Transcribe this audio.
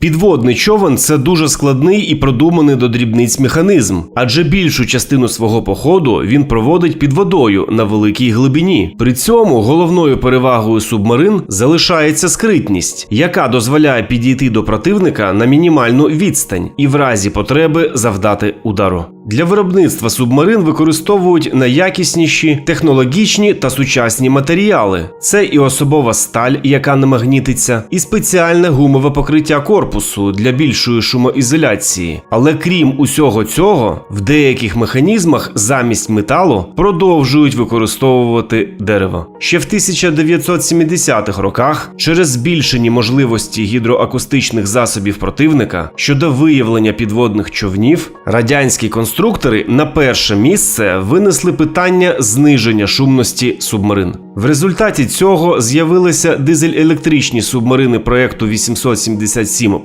Підводний човен це дуже складний і продуманий до дрібниць механізм, адже більшу частину свого походу він проводить під водою на великій глибині. При цьому головною перевагою субмарин залишається скритність, яка дозволяє підійти до противника на мінімальну відстань і в разі потреби завдати удару. Для виробництва субмарин використовують найякісніші технологічні та сучасні матеріали. Це і особова сталь, яка не магнітиться, і спеціальне гумове покриття корпусу для більшої шумоізоляції. Але крім усього цього, в деяких механізмах замість металу продовжують використовувати дерево. Ще в 1970-х роках, через збільшені можливості гідроакустичних засобів противника щодо виявлення підводних човнів, радянські конструктори на перше місце винесли питання зниження шумності субмарин. В результаті цього з'явилися дизель-електричні субмарини проекту 877